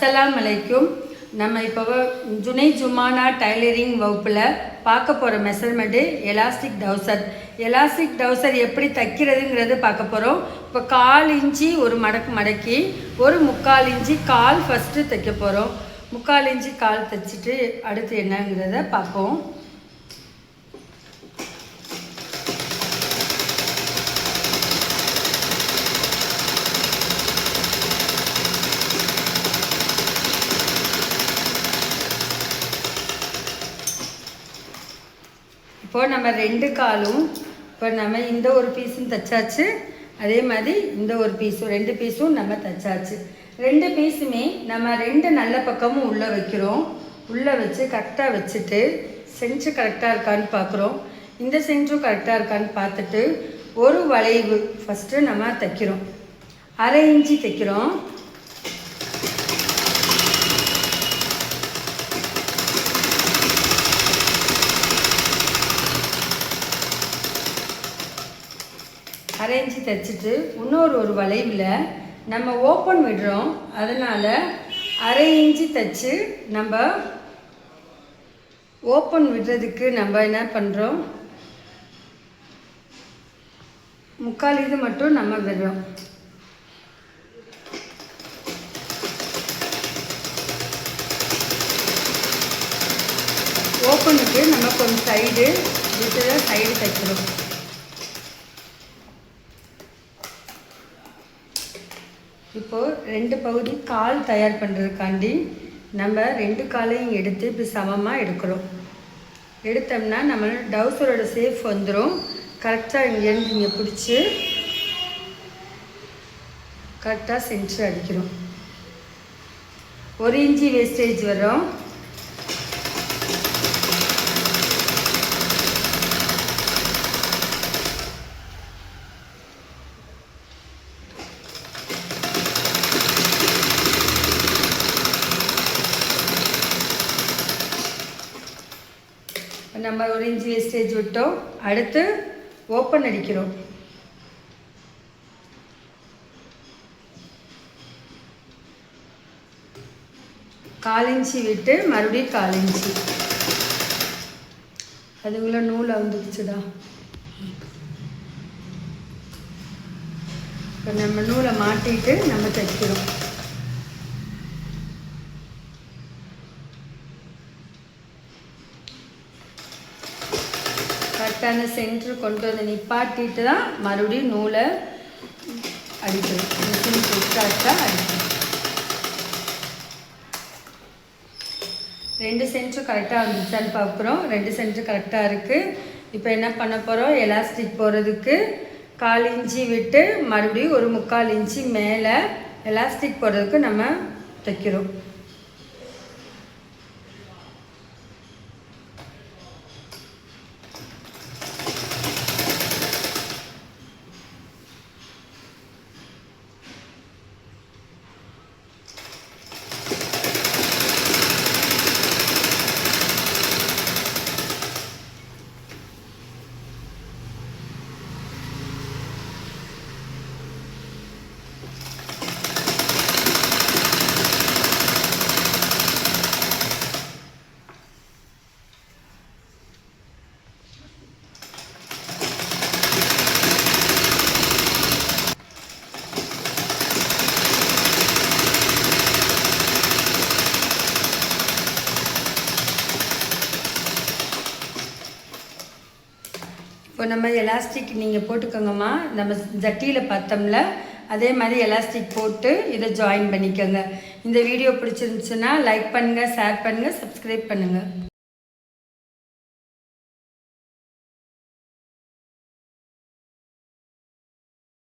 அஸ்ஸலாம் அலைக்கும். நம்ம இப்போ ஜுனை ஜுமானா டைலரிங் வகுப்பில் பார்க்க போகிற measurement elastic trouser elastic trouser எப்படி தைக்கிறதுங்கிறது பார்க்க போகிறோம் இப்போ கால் இஞ்சி ஒரு மடக்கு மடக்கி ஒரு முக்கால் இஞ்சி கால் ஃபஸ்ட்டு தைக்க போகிறோம் முக்கால் இஞ்சி கால் தைச்சிட்டு அடுத்து என்னங்கிறத பார்ப்போம். இப்போ நம்ம ரெண்டு காலும் இப்போ நம்ம இந்த ஒரு பீஸும் தைச்சாச்சு. அதே மாதிரி இந்த ஒரு பீஸும் ரெண்டு பீஸும் நம்ம தைச்சாச்சு. ரெண்டு பீஸுமே நம்ம ரெண்டு நல்ல பக்கமும் உள்ளே வைக்கிறோம். உள்ளே வச்சு கரெக்டாக வச்சுட்டு சென்ட்ரு கரெக்டாக இருக்கான்னு பார்க்குறோம். இந்த சென்ட்ரும் கரெக்டாக இருக்கான்னு பார்த்துட்டு ஒரு வளைவு ஃபஸ்ட்டு நம்ம தைக்கிறோம். அரை இன்ச்சு தைக்கிறோம். அரை தைச்சிட்டு இன்னொரு ஒரு வளைவில் நம்ம ஓப்பன் விடுறோம். அதனால் அரை இஞ்சி தைச்சு நம்ம ஓப்பன் விடுறதுக்கு நம்ம என்ன பண்ணுறோம் முக்கால் இது மட்டும் நம்ம விடுறோம். ஓப்பனுக்கு நம்ம கொஞ்சம் சைடு விட்டு சைடு தைக்கிறோம் இப்போது ரெண்டு பகுதி கால் தயார் பண்ணுறதுக்காண்டி நம்ம ரெண்டு காலையும் எடுத்து இப்படி சமமாக எடுக்கிறோம். எடுத்தோம்னா நம்ம டவுசரோட சேஃப் வந்துடும் கரெக்டாக இங்கேருந்து இங்கே பிடிச்சி கரெக்டாக சென்ட்ரு அடிக்கிறோம். ஒரு இன்ச்சு வேஸ்டேஜ் வரும் நம்ம ஒரு இன்ச்சு வேஸ்டேஜ் விட்டோம். அடுத்து ஓப்பன் அடிக்கிறோம். கால் இன்ச்சு விட்டு மறுபடியும் கால் இன்ச்சு அதுக்குள்ள நூல் வந்துடுச்சுடா இப்போ நம்ம நூலை மாட்டிட்டு நம்ம தைக்கிறோம். கரெக்டான சென்ட்ரு கொண்டு வந்து நிப்பாட்டிட்டு தான் மறுபடியும் நூலை அடிக்கணும் மிஷின் கரெக்டாக அடிக்கணும் ரெண்டு சென்ட்ரு கரெக்டாக வந்துச்சான்னு பார்க்குறோம். ரெண்டு சென்ட்ரு கரெக்டாக இருக்குது இப்போ என்ன பண்ண போகிறோம் எலாஸ்டிக் போடுறதுக்கு கால் இன்ச்சி விட்டு மறுபடியும் ஒரு முக்கால் இன்ச்சி மேலே எலாஸ்டிக் போடுறதுக்கு நம்ம தைக்கிறோம். இப்போ நம்ம எலாஸ்டிக் நீங்கள் போட்டுக்கோங்கம்மா. நம்ம ஜட்டியில் பார்த்தோம்ல அதே மாதிரி எலாஸ்டிக் போட்டு இதை ஜாயின் பண்ணிக்கோங்க. இந்த வீடியோ பிடிச்சிருந்துச்சுன்னா லைக் பண்ணுங்கள் ஷேர் பண்ணுங்கள் சப்ஸ்கிரைப் பண்ணுங்கள்